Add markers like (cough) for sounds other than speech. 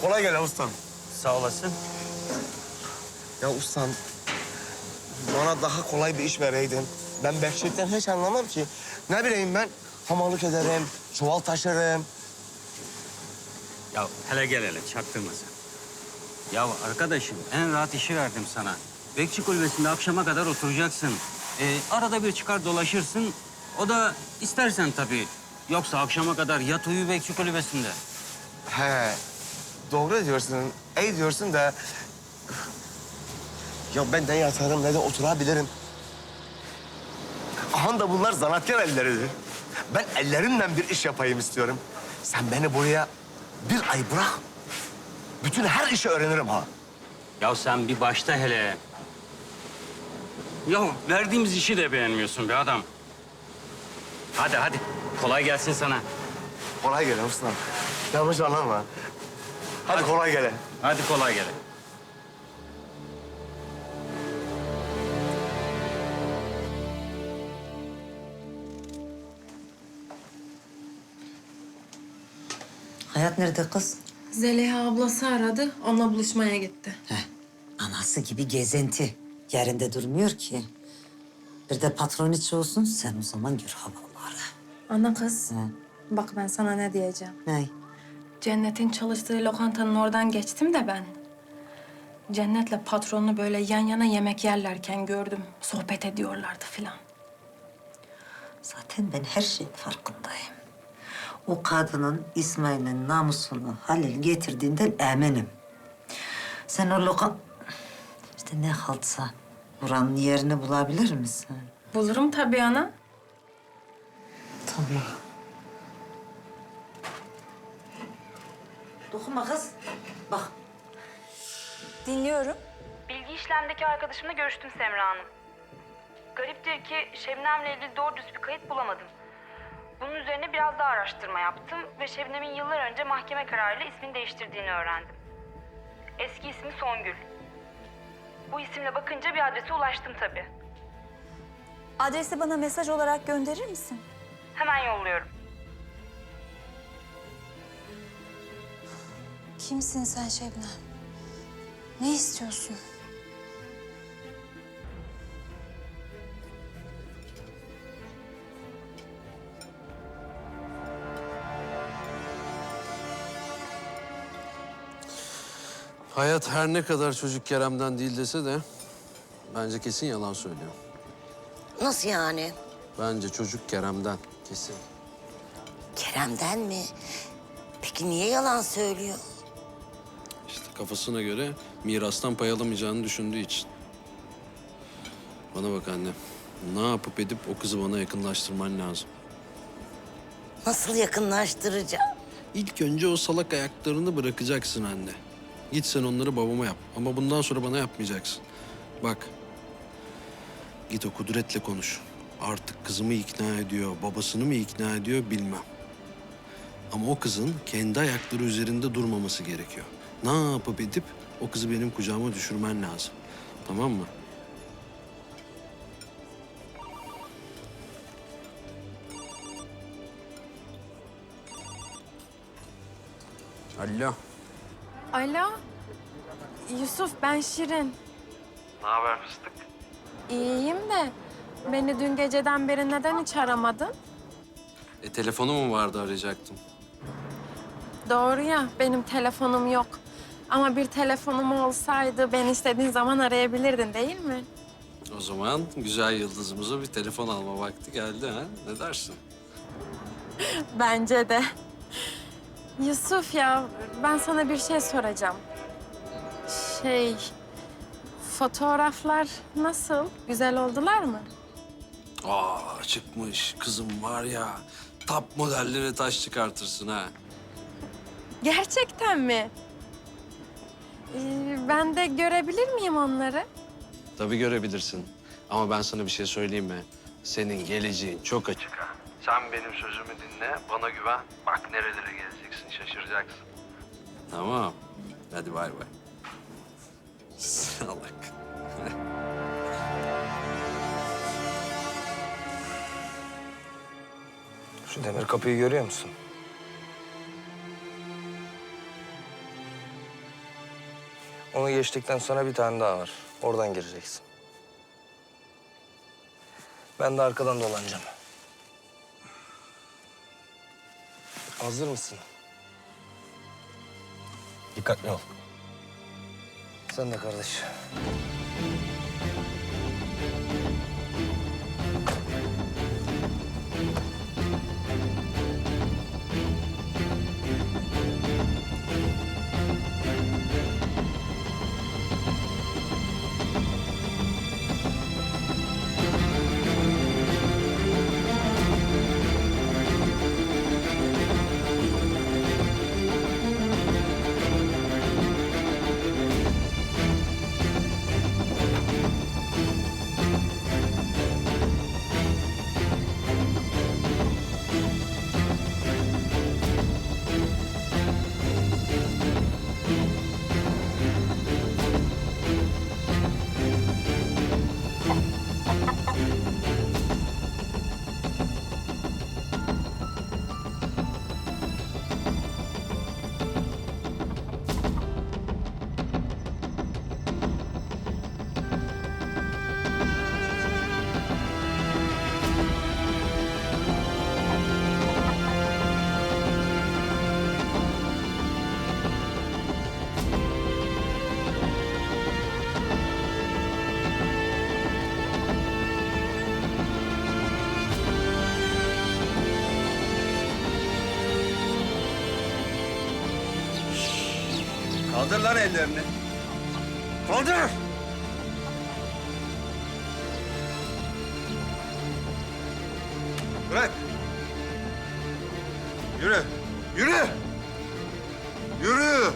Kolay gele ustam. Sağ olasın. Ya ustam, bana daha kolay bir iş vereydin. Ben Behçet'ten hiç anlamam ki. Ne bileyim ben, hamallık ederim, çuval taşırım. Ya hele gel hele çaktırma sen. Ya arkadaşım en rahat işi verdim sana. Bekçi kulübesinde akşama kadar oturacaksın. Ee, arada bir çıkar dolaşırsın. O da istersen tabii. Yoksa akşama kadar yat uyu bekçi kulübesinde. He, doğru diyorsun, iyi diyorsun da... Ya ben ne yatarım ne de oturabilirim. Aha da bunlar zanatkar elleridir. Ben ellerimle bir iş yapayım istiyorum. Sen beni buraya bir ay bırak. Bütün her işi öğrenirim ha. Ya sen bir başta hele. Ya verdiğimiz işi de beğenmiyorsun be adam. Hadi hadi kolay gelsin sana. Kolay gele ustam. Yanlış anlama. Hadi kolay gele. Hadi kolay gele. Hayat nerede kız? Zeliha ablası aradı, onunla buluşmaya gitti. Heh, anası gibi gezinti. Yerinde durmuyor ki. Bir de patron içi olsun, sen o zaman gör havaları. Ana kız, He. bak ben sana ne diyeceğim. Ne? Cennet'in çalıştığı lokantanın oradan geçtim de ben. Cennet'le patronunu böyle yan yana yemek yerlerken gördüm. Sohbet ediyorlardı filan. Zaten ben her şeyin farkındayım. O kadının İsmail'in namusunu Halil getirdiğinden eminim. Sen o lokan... İşte ne haltsa buranın yerini bulabilir misin? Bulurum tabii ana. Tamam. Dokunma kız. Bak Dinliyorum. Bilgi işlemdeki arkadaşımla görüştüm Semra Hanım. Gariptir ki Şebnem'le ilgili doğru düz bir kayıt bulamadım. Bunun üzerine biraz daha araştırma yaptım ve Şebnem'in yıllar önce mahkeme kararıyla ismini değiştirdiğini öğrendim. Eski ismi Songül. Bu isimle bakınca bir adrese ulaştım tabii. Adresi bana mesaj olarak gönderir misin? Hemen yolluyorum. Kimsin sen Şebnem? Ne istiyorsun? Hayat her ne kadar çocuk Kerem'den değil dese de bence kesin yalan söylüyor. Nasıl yani? Bence çocuk Kerem'den kesin. Kerem'den mi? Peki niye yalan söylüyor? Kafasına göre mirastan pay alamayacağını düşündüğü için. Bana bak anne. Ne yapıp edip o kızı bana yakınlaştırman lazım. Nasıl yakınlaştıracağım? İlk önce o salak ayaklarını bırakacaksın anne. Git sen onları babama yap. Ama bundan sonra bana yapmayacaksın. Bak. Git o kudretle konuş. Artık kızımı ikna ediyor, babasını mı ikna ediyor bilmem. Ama o kızın kendi ayakları üzerinde durmaması gerekiyor. Ne yapıp edip o kızı benim kucağıma düşürmen lazım. Tamam mı? Alo. Alo, Yusuf ben Şirin. Ne haber fıstık? İyiyim de beni dün geceden beri neden hiç aramadın? E telefonu mu vardı arayacaktım? Doğru ya, benim telefonum yok. Ama bir telefonum olsaydı beni istediğin zaman arayabilirdin değil mi? O zaman güzel yıldızımıza bir telefon alma vakti geldi ha. Ne dersin? (laughs) Bence de. Yusuf ya ben sana bir şey soracağım. Şey fotoğraflar nasıl? Güzel oldular mı? Aa çıkmış kızım var ya. Tap modelleri taş çıkartırsın ha. Gerçekten mi? Ee, ben de görebilir miyim onları? Tabii görebilirsin. Ama ben sana bir şey söyleyeyim mi? Senin geleceğin çok açık ha. Sen benim sözümü dinle, bana güven. Bak nerelere geleceksin, şaşıracaksın. Tamam. Hadi bay bay. Salak. Şu demir kapıyı görüyor musun? Onu geçtikten sonra bir tane daha var. Oradan gireceksin. Ben de arkadan dolanacağım. Hazır mısın? Dikkatli ol. Sen de kardeş. Kaldır lan ellerini. Kaldır! Bırak. Yürü. Yürü. Yürü.